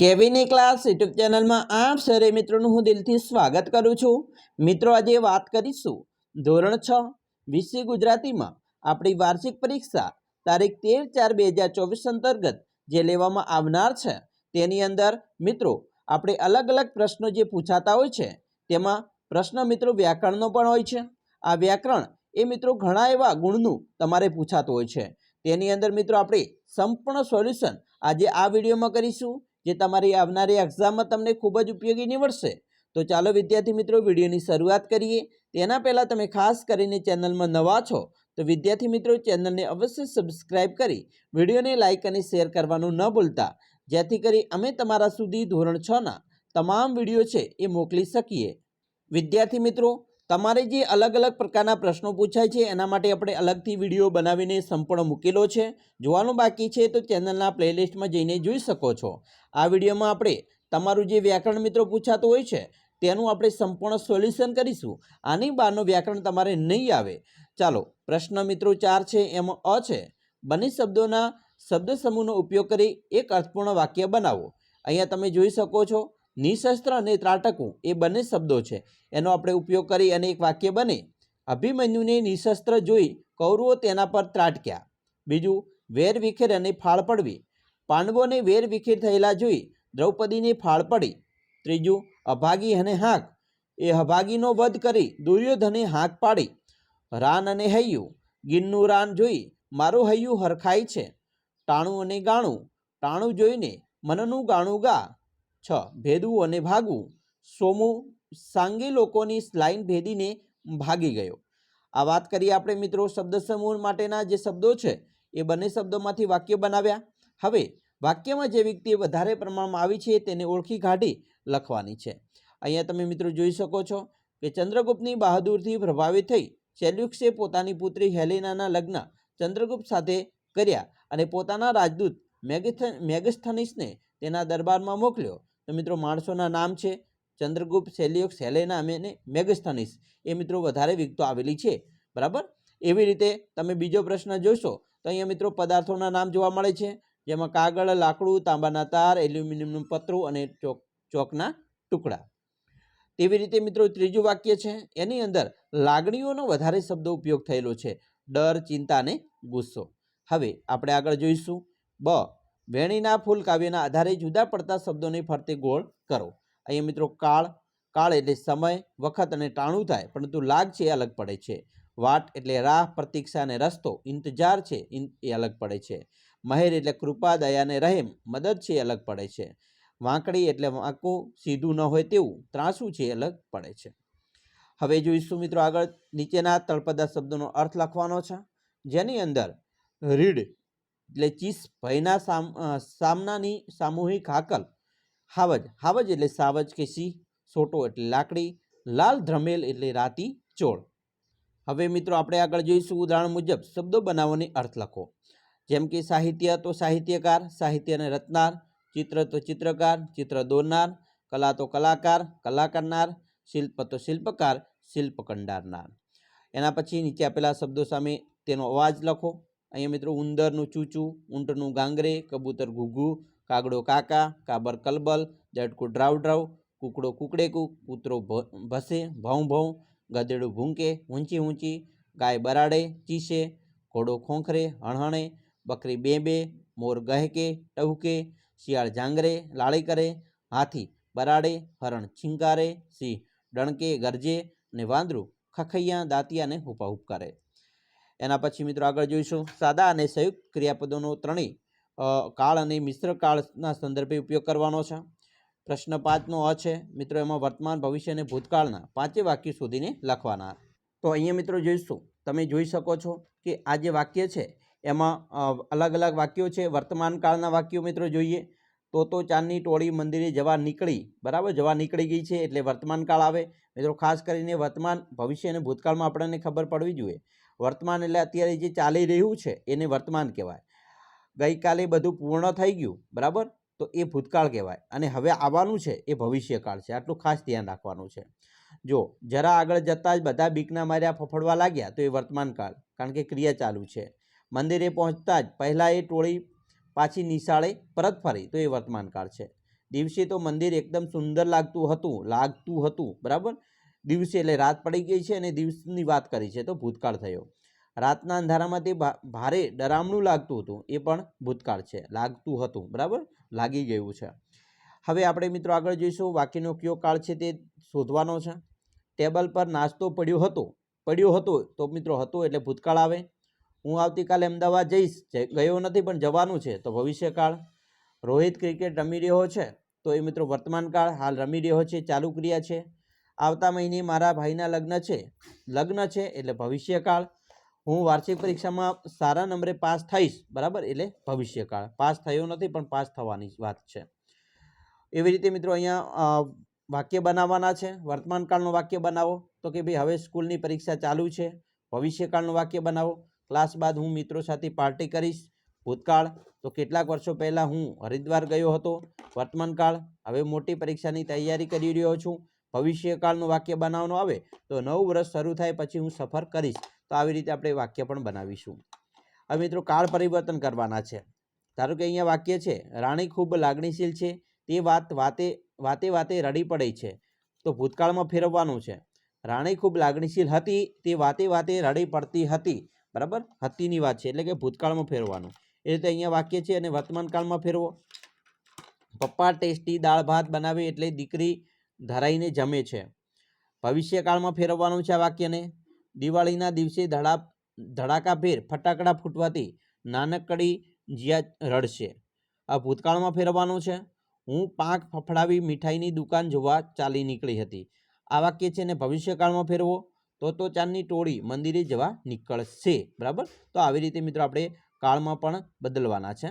કેવીની class YouTube ચેનલમાં આપ સરે મિત્રોનું હું દિલથી સ્વાગત કરું છું. મિત્રો, આજે વાત કરીશું ધોરણ છ, વિષય ગુજરાતીમાં આપણી વાર્ષિક પરીક્ષા તારીખ તેર ચાર બે હજાર ચોવીસ અંતર્ગત જે લેવામાં આવનાર છે, તેની અંદર મિત્રો, આપણે અલગ અલગ પ્રશ્નો જે પૂછાતા હોય છે, તેમાં પ્રશ્ન મિત્રો વ્યાકરણનો પણ હોય છે. આ વ્યાકરણ એ મિત્રો ઘણા એવા ગુણનું તમારે પૂછાતું હોય છે. તેની અંદર મિત્રો આપણે સંપૂર્ણ સોલ્યુશન આજે આ વિડીયોમાં કરીશું. જે તમારી આવનારી એક્ઝામમાં તમને ખૂબ જ ઉપયોગી નીવડશે. તો ચાલો વિદ્યાર્થી મિત્રો, વિડીયોની શરૂઆત કરીએ. તેના પહેલાં તમે ખાસ કરીને ચેનલમાં નવા છો, તો વિદ્યાર્થી મિત્રો, ચેનલને અવશ્ય સબસ્ક્રાઇબ કરી, વિડીયોને લાઇક અને શેર કરવાનું ન ભૂલતા. જેથી કરી અમે તમારા સુધી ધોરણ છના તમામ વીડિયો છે એ મોકલી શકીએ. વિદ્યાર્થી મિત્રો તમારે જે અલગ અલગ પ્રકારના પ્રશ્નો પૂછાય છે, એના માટે આપણે અલગથી વીડિયો બનાવીને સંપૂર્ણ મૂકેલો છે. જોવાનું બાકી છે તો ચેનલના પ્લેલિસ્ટમાં જઈને જોઈ શકો છો. આ વિડીયોમાં આપણે તમારું જે વ્યાકરણ મિત્રો પૂછાતું હોય છે, તેનું આપણે સંપૂર્ણ સોલ્યુશન કરીશું. આની બહારનું વ્યાકરણ તમારે નહીં આવે. ચાલો, પ્રશ્ન મિત્રો ચાર છે, એમાં અ છે. બંને શબ્દોના શબ્દ સમૂહનો ઉપયોગ કરી એક અર્થપૂર્ણ વાક્ય બનાવો. અહીંયા તમે જોઈ શકો છો નિશસ્ત્ર અને ત્રાટકવું એ બંને શબ્દો છે. એનો આપણે ઉપયોગ કરી અને એક વાક્ય બને. અભિમન્યુને નિશસ્ત્ર જોઈ કૌરવો તેના પર ત્રાટક્યા. બીજું, વેર વિખેર અને ફાળ પડવી. પાંડવોને વેર વિખેર થયેલા જોઈ દ્રૌપદીને ફાળ પડી. ત્રીજું, અભાગી અને હાંક. એ અભાગીનો વધ કરી દુર્યોધને હાંક પાડી. રાન અને હૈયું. ગિન્નું રાન જોઈ મારું હૈયું હરખાય છે. ટાણું અને ગાણું. ટાણું જોઈને મનનું ગાણું ગા. છ, ભેદવું અને ભાગવું. સોમુ, સાંગી લોકોની લાઈન ભેદીને ભાગી ગયો. આ વાત કરીએ આપણે મિત્રો શબ્દ સમૂહ માટેના જે શબ્દો છે, એ બંને શબ્દોમાંથી વાક્ય બનાવ્યા. હવે, વાક્યમાં જે વ્યક્તિ વધારે પ્રમાણમાં આવી છે, તેને ઓળખી કાઢી લખવાની છે. અહીંયા તમે મિત્રો જોઈ શકો છો કે ચંદ્રગુપ્તની બહાદુરથી પ્રભાવિત થઈ સેલ્યુક્સે પોતાની પુત્રી હેલેનાના લગ્ન ચંદ્રગુપ્ત સાથે કર્યા અને પોતાના રાજદૂત મેગસ્થનિસને તેના દરબારમાં મોકલ્યો. તો મિત્રો માણસોના નામ છે ચંદ્રગુપ્ત, સેલ્યુક, સેલેના, અને મેગસ્થનિસ. એ મિત્રો વધારે વિગતો આવેલી છે. બરાબર? એવી રીતે તમે બીજો પ્રશ્ન જોશો તો અહીંયા મિત્રો પદાર્થોના નામ જોવા મળે છે. જેમાં કાગળ, લાકડું, તાંબાના તાર, એલ્યુમિનિયમનું પતરું અને ચોક, ચોકના ટુકડા. તેવી રીતે મિત્રો ત્રીજું વાક્ય છે. એની અંદર લાગણીઓનો વધારે શબ્દો ઉપયોગ થયેલો છે. ડર, ચિંતા અને ગુસ્સો. હવે આપણે આગળ જોઈશું. બ વેણીના ફૂલ કાવ્યના આધારે જુદા પડતા શબ્દોની ફરતે ગોળ કરો. અહીંયા મિત્રો કાળ કાળ એટલે સમય, વખત અને ટાણું થાય, પરંતુ લાગ છે એ અલગ પડે છે. વાટ એટલે રાહ, પ્રતીક્ષા અને રસ્તો, ઇંતજાર છે એ અલગ પડે છે. મહેર એટલે કૃપા, દયા અને રહેમ, મદદ છે એ અલગ પડે છે. વાંકડી એટલે વાંકું, સીધું ન હોય તેવું, ત્રાસું છે એ અલગ પડે છે. હવે જોઈશું મિત્રો આગળ, નીચેના તળપદા શબ્દોનો અર્થ લખવાનો છે. જેની અંદર રીડ એટલે ચીસ ભયના સામ સામનાની સામૂહિક હાકલ. હાવજ હાવજ એટલે સાવજ કે સિંહ, સોટો એટલે લાકડી, લાલ ધ્રમેલ એટલે રાતી ચોળ. હવે મિત્રો આપણે આગળ જોઈશું ઉદાહરણ મુજબ શબ્દો બનાવવાની અર્થ લખો. જેમ કે સાહિત્ય તો સાહિત્યકાર, સાહિત્યને રચનાર, ચિત્ર તો ચિત્રકાર, ચિત્ર દોરનાર, કલા તો કલાકાર, કલા કરનાર, શિલ્પ તો શિલ્પકાર, શિલ્પ કંડારનાર. એના પછી નીચે આપેલા શબ્દો સામે તેનો અવાજ લખો. અહીંયા મિત્રો ઉંદરનું ચૂચું, ઊંટનું ગાંગરે, કબૂતર ઘૂઘુ, કાગડો કાકા, કાબર કલબલ, જટકું ડ્રાવ ડ્રાવ કૂકડો કૂકડે કૂક કૂતરો ભસે, ભઉં ભઉં, ગધેડું ભૂંકે, ઊંચી ઊંચી, ગાય બરાડે, ચીસે, ઘોડો ખોંખરે, હણહણે, બકરી બે બે મોર ગહેકે, ટહુકે, શિયાળ જાંગરે, લાળી કરે, હાથી બરાડે, હરણ છીંકારે, સિંહ ડણકે, ગરજે અને વાંદરું ખખૈયા દાંતિયાને હુપા હુપ કરે. એના પછી મિત્રો આગળ જોઈશું. સાદા અને સંયુક્ત ક્રિયાપદોનો ત્રણેય કાળ અને મિશ્ર કાળના સંદર્ભે ઉપયોગ કરવાનો છે. પ્રશ્ન પાંચનો અ છે, મિત્રો એમાં વર્તમાન, ભવિષ્ય અને ભૂતકાળના પાંચે વાક્ય શોધીને લખવાના. તો અહીંયા મિત્રો જોઈશું. તમે જોઈ શકો છો કે આ જે વાક્ય છે, એમાં અલગ અલગ વાક્યો છે. વર્તમાન કાળના વાક્યો મિત્રો જોઈએ. તો તો ચાંદની ટોળી મંદિરે જવા નીકળી. બરાબર? જવા નીકળી ગઈ છે એટલે વર્તમાન કાળ આવે. મિત્રો ખાસ કરીને વર્તમાન, ભવિષ્ય અને ભૂતકાળમાં આપણને ખબર પડવી જોઈએ. વર્તમાન એટલે અત્યારે જે ચાલી રહ્યું છે, એને વર્તમાન કહેવાય. ગઈકાલે બધું પૂર્ણ થઈ ગયું, બરાબર? તો એ ભૂતકાળ કહેવાય. અને હવે આવવાનું છે, એ ભવિષ્યકાળ છે. આટલું ખાસ ધ્યાન રાખવાનું છે. જો, જરા આગળ જતાં જ બધા બીકના માર્યા ફફડવા લાગ્યા, તો એ વર્તમાન કાળ, કારણ કે ક્રિયા ચાલુ છે. મંદિરે પહોંચતા જ પહેલાં એ ટોળી પાછી નિશાળે પરત ફરી, તો એ વર્તમાન કાળ છે. દિવસે તો મંદિર એકદમ સુંદર લાગતું હતું લાગતું હતું, બરાબર? દિવસે એટલે રાત પડી ગઈ છે અને દિવસની વાત કરી છે તો ભૂતકાળ થયો. રાતના અંધારામાં તે ભારે ડરામણું લાગતું હતું, એ પણ ભૂતકાળ છે. લાગતું હતું, બરાબર? લાગી ગયું છે. હવે આપણે મિત્રો આગળ જોઈશું વાક્યનો કયો કાળ છે તે શોધવાનો છે. ટેબલ પર નાસ્તો પડ્યો હતો પડ્યો હતો, તો મિત્રો હતો એટલે ભૂતકાળ આવે. હું આવતીકાલે અમદાવાદ જઈશ જઈ- ગયો નથી પણ જવાનું છે, તો ભવિષ્યકાળ. રોહિત ક્રિકેટ રમી રહ્યો છે, તો એ મિત્રો વર્તમાનકાળ, હાલ રમી રહ્યો છે, ચાલુ ક્રિયા છે. આવતા મહિને મારા ભાઈના લગ્ન છે. લગ્ન છે એટલે ભવિષ્યકાળ. હું વાર્ષિક પરીક્ષામાં સારા નંબરે પાસ થઈશ, બરાબર? એટલે ભવિષ્યકાળ. પાસ થયો નથી, પણ પાસ થવાની વાત છે. એવી રીતે મિત્રો અહીંયા વાક્ય બનાવવાના છે. વર્તમાનકાળનું વાક્ય બનાવો. તો કે ભાઈ, હવે સ્કૂલની પરીક્ષા ચાલુ છે. ભવિષ્યકાળનું વાક્ય બનાવો. ક્લાસ બાદ હું મિત્રો સાથે પાર્ટી કરીશ. ભૂતકાળ. તો કેટલાક વર્ષો પહેલાં હું હરિદ્વાર ગયો હતો. વર્તમાનકાળ. હવે મોટી પરીક્ષાની તૈયારી કરી રહ્યો છું. ભવિષ્યકાળનું વાક્ય બનાવવાનું આવે, તો નવું વર્ષ શરૂ થાય પછી હું સફર કરીશ. તો આવી રીતે આપણે વાક્ય પણ બનાવીશું. હવે મિત્રો કાળ પરિવર્તન કરવાના છે. ધારો કે અહીંયા વાક્ય છે, રાણી ખૂબ લાગણીશીલ છે, તે વાત વાતે વાતે વાતે રડી પડે છે. તો ભૂતકાળમાં ફેરવવાનું છે. રાણી ખૂબ લાગણીશીલ હતી, તે વાતે વાતે રડી પડતી હતી. બરાબર? હતીની વાત છે, એટલે કે ભૂતકાળમાં ફેરવવાનું. એ રીતે અહીંયા વાક્ય છે, અને વર્તમાનકાળમાં ફેરવો. પપ્પા ટેસ્ટી દાળ ભાત બનાવે એટલે દીકરી ધરાઈને જમે છે. ભવિષ્યકાળમાં ફેરવવાનું છે આ વાક્યને. દિવાળીના દિવસે ધડા, ધડાકાભેર ફટાકડા ફૂટવાથી નાનકડી જીયા રડશે. આ ભૂતકાળમાં ફેરવવાનું છે. હું પાંખ ફફડાવી મીઠાઈની દુકાન જોવા ચાલી નીકળી હતી. આ વાક્ય છે ને ભવિષ્યકાળમાં ફેરવો, તો તો ચાંદની ટોળી મંદિરે જવા નીકળશે. બરાબર? તો આવી રીતે મિત્રો આપણે કાળમાં પણ બદલવાના છે.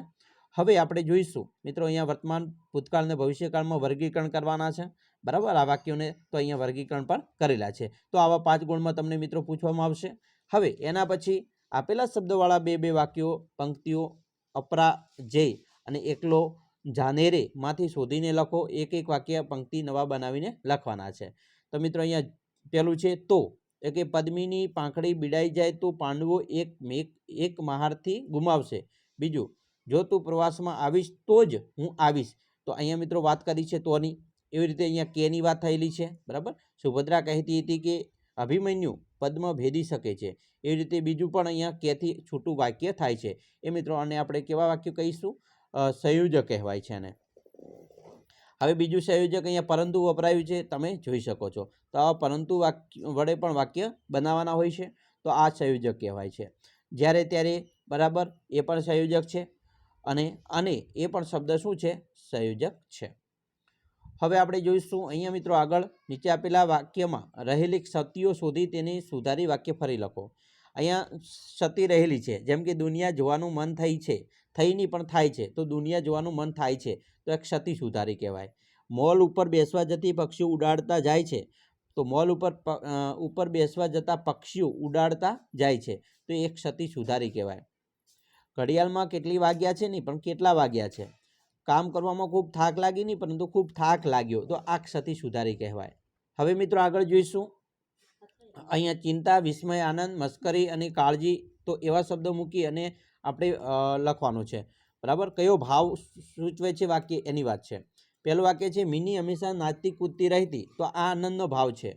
હવે આપણે જોઈશું. મિત્રો અહીંયા વર્તમાન ભૂતકાળ અને ભવિષ્યકાળમાં વર્ગીકરણ કરવાના છે. બરાબર? આ વાક્યોને તો અહીંયા વર્ગીકરણ પણ કરેલા છે. તો આવા પાંચ ગુણમાં તમને મિત્રો પૂછવામાં આવશે. હવે એના પછી આપેલા શબ્દવાળા બે બે વાક્યો, પંક્તિઓ, અપરા, જય અને એકલો જાનેરે માંથી શોધીને લખો. એક એક વાક્ય પંક્તિ નવા બનાવીને લખવાના છે. તો મિત્રો અહીંયા પેલું છે તો. કે પદ્મિની પાંખડી બીડાઈ જાય તો પાંડવો એક મેક એક મહારથી ગુમાવશે. બીજું, જો તું પ્રવાસમાં આવીશ તો જ હું આવીશ. તો અહીંયા મિત્રો વાત કરી છે તોની. એવી રીતે અહીંયા કેની વાત થયેલી છે, બરાબર? સુભદ્રા કહેતી હતી કે અભિમન્યુ પદ્મ ભેદી શકે છે. એવી રીતે બીજું પણ અહીંયા કેથી છૂટું વાક્ય થાય છે. એ મિત્રો અને આપણે કેવા વાક્ય કહીશું? સંયોજક કહેવાય છે એને હવે બીજું સંયોજક અહીંયા પરંતુ વપરાયું છે, તમે જોઈ શકો છો. તો આ પરંતુ વાક્ય વડે પણ વાક્ય બનાવવાના હોય છે. તો આ સંયોજક કહેવાય છે. જ્યારે ત્યારે, બરાબર, એ પણ સંયોજક છે અને અને એ પણ શબ્દ શું છે? સંયોજક છે. હવે આપણે જોઈશું, અહીંયા મિત્રો આગળ નીચે આપેલા વાક્યમાં રહેલી ક્ષતિઓ શોધી તેની સુધારી વાક્ય ફરી લખો. અહીંયા ક્ષતિ રહેલી છે, જેમ કે દુનિયા જોવાનું મન થઈ છે, થઈ નહીં પણ થાય છે, તો દુનિયા જોવાનું મન થાય છે, તો એ ક્ષતિ સુધારી કહેવાય. મોલ ઉપર બેસવા જતી પક્ષીઓ ઉડાડતા જાય છે, તો મોલ ઉપર ઉપર બેસવા જતા પક્ષીઓ ઉડાડતા જાય છે, તો એ ક્ષતિ સુધારી કહેવાય. ઘડિયાળમાં કેટલી વાગ્યા છે નહીં, પણ કેટલા વાગ્યા છે? કામ કરવામાં ખૂબ થાક લાગી નહીં, પરંતુ ખૂબ થાક લાગ્યો. તો આ ક્ષતિ સુધારી કહેવાય. હવે મિત્રો આગળ જોઈશું. અહીંયા ચિંતા, વિસ્મય, આનંદ, મસ્કરી અને કાળજી તો એવા શબ્દો મૂકી અને આપણે લખવાનું છે. બરાબર? કયો ભાવ સૂચવે છે વાક્ય? એની વાત છે. પહેલું વાક્ય છે, મિની હંમેશા નાચતી કૂદતી રહેતી. તો આ આનંદનો ભાવ છે.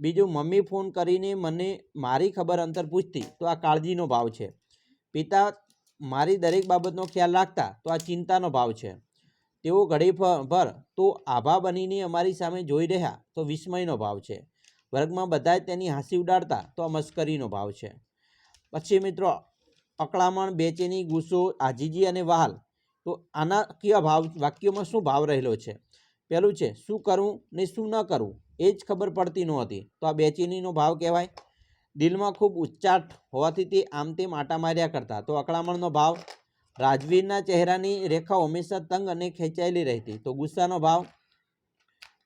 બીજું, મમ્મી ફોન કરીને મને મારી ખબર અંતર પૂછતી. તો આ કાળજીનો ભાવ છે. પિતા મારી દરેક બાબતનો ખ્યાલ રાખતા તો આ ચિંતાનો ભાવ છે. તેઓ ઘડી ભર તો આભા બનીને અમારી સામે જોઈ રહ્યા તો વિસ્મયનો ભાવ છે. વર્ગમાં બધા જ તેની હાંસી ઉડાડતા તો આ મસ્કરીનો ભાવ છે. પછી મિત્રો, અકળામણ, બેચેની, ગુસ્સો, આજીજી અને વહાલ. તો આના કયા ભાવ, વાક્યોમાં શું ભાવ રહેલો છે? પહેલું છે, શું કરવું ને શું ન કરવું એ જ ખબર પડતી નહોતી. તો આ બેચેનીનો ભાવ કહેવાય? દિલમાં ખૂબ ઉચ્ચાટ હોવાથી તે આમ તેમ આટા માર્યા કરતા. તો અકળામણનો ભાવ? રાજવીરના ચહેરાની રેખાઓ હંમેશા તંગ અને ખેંચાયેલી રહેતી. તો ગુસ્સાનો ભાવ?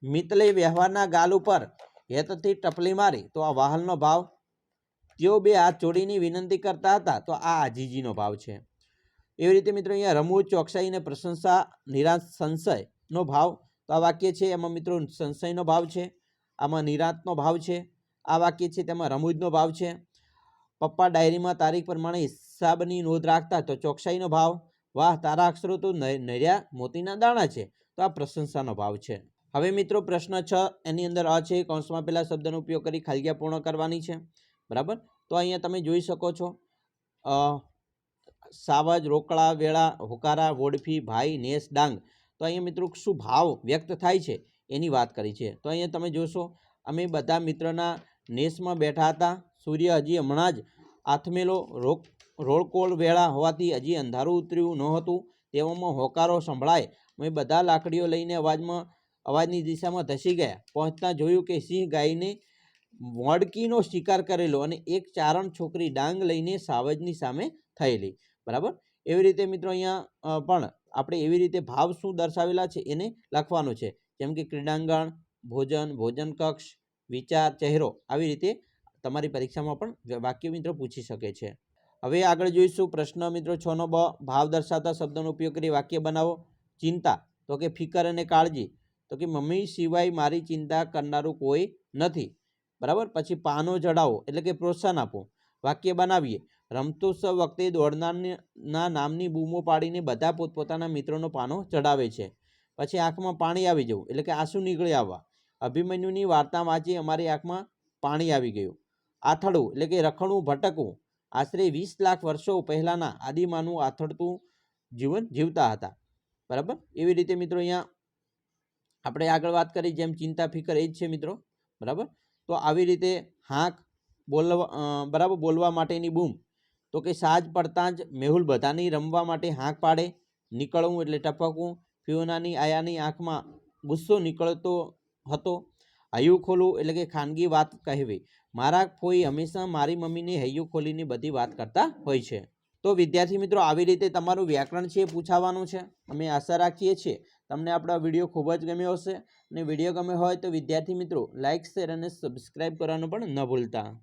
મિતલે વ્યવહારના ગાલ ઉપર હેતથી ટપલી મારી. તો આ વાહલનો ભાવ? તેઓ બે હાથ જોડીની વિનંતી કરતા હતા. તો આ આજીજીનો ભાવ છે. એવી રીતે મિત્રો અહીંયા રમૂજ, ચોકસાઈ અને પ્રશંસા નિરાશ સંશયનો ભાવ. તો આ વાક્ય છે. એમાં મિત્રો સંશયનો ભાવ છે. આમાં નિરાંતનો ભાવ છે. આ વાક્ય છે તેમાં રમૂજનો ભાવ છે. પપ્પા ડાયરીમાં તારીખ પ્રમાણે હિસાબની નોંધ રાખતા તો ચોકસાઈનો ભાવ. વાહ, તારા અક્ષરો તો નર્યા મોતીના દાણા છે. તો આ પ્રશંસાનો ભાવ છે. હવે મિત્રો પ્રશ્ન છ, એની અંદર અ છે, કૌંસમાં પહેલાં શબ્દનો ઉપયોગ કરી ખાલિયા પૂર્ણ કરવાની છે. બરાબર? તો અહીંયા તમે જોઈ શકો છો. સાવજ, રોકડા, વેળા, હોકારા, વોડફી, ભાઈ, નેસ, ડાંગ. તો અહીંયા મિત્રો શું ભાવ વ્યક્ત થાય છે એની વાત કરી છે. તો અહીંયા તમે જોશો, અમે બધા મિત્રના નેસમાં બેઠા હતા. સૂર્ય હજી હમણાં જ આથમેલો રોક, રોળકોળ વેળા હોવાથી હજી અંધારું ઉતર્યું નહોતું. તેવામાં હોકારો સંભળાય. મેં બધા લાકડીઓ લઈને અવાજમાં, અવાજની દિશામાં ધસી ગયા. પહોંચતા જોયું કે સિંહ ગાયને વડકીનો શિકાર કરેલો અને એક ચારણ છોકરી ડાંગ લઈને સાવજની સામે થયેલી. બરાબર? એવી રીતે મિત્રો અહીંયા પણ આપણે એવી રીતે ભાવ શું દર્શાવેલા છે એને લખવાનું છે. જેમ કે ક્રીડાંગણ, ભોજન ભોજન કક્ષ વિચાર, ચહેરો આવી રીતે તમારી પરીક્ષામાં પણ વાક્ય મિત્રો પૂછી શકે છે. હવે આગળ જોઈશું પ્રશ્ન મિત્રો છ નો બ, ભાવ દર્શાવતા શબ્દનો ઉપયોગ કરી વાક્ય બનાવો. ચિંતા, તો કે ફિકર અને કાળજી, તો કે મમ્મી સિવાય મારી ચિંતા કરનારું કોઈ નથી. બરાબર? પછી પાનો જડાવો, એટલે કે પ્રોત્સાહન આપો. વાક્ય બનાવીએ. રમતોત્સવ વખતે દોડનારના નામની બૂમો પાડીને બધા પોતપોતાના મિત્રોનો પાનો ચડાવે છે. પછી આંખમાં પાણી આવી જવું, એટલે કે આંસુ નીકળી આવવા. અભિમન્યુની વાર્તા વાંચી અમારી આંખમાં પાણી આવી ગયું. આથડું, એટલે કે રખડવું, ભટકવું, આશરે વીસ લાખ વર્ષો પહેલાંના આદિમાનું આથડતું જીવન જીવતા હતા. બરાબર? એવી રીતે મિત્રો અહીંયા આપણે આગળ વાત કરી, જેમ ચિંતા ફિકર એ જ છે મિત્રો. બરાબર? તો આવી રીતે હાંક બોલવા બરાબર, બોલવા માટેની બૂમ. તો કે સાજ પડતાં જ મેહુલ બધાની રમવા માટે હાંક પાડે, નીકળવું એટલે ટપકવું, ફિયોનાની આયાની આંખમાં ગુસ્સો નીકળતો હતો. હૈયું ખોલવું એટલે કે ખાનગી વાત કહેવી. મારા ફોઈ હંમેશા મારી મમ્મીને હૈયું ખોલીને બધી વાત કરતા હોય છે. તો વિદ્યાર્થી મિત્રો, આવી રીતે તમારું વ્યાકરણ છે પૂછાવાનું છે. અમે આશા રાખીએ છીએ તમને આપણો વીડિયો ખૂબ જ ગમ્યો હશે. અને વીડિયો ગમ્યો હોય તો વિદ્યાર્થી મિત્રો લાઇક શેર અને સબસ્ક્રાઈબ કરવાનું પણ ન ભૂલતા.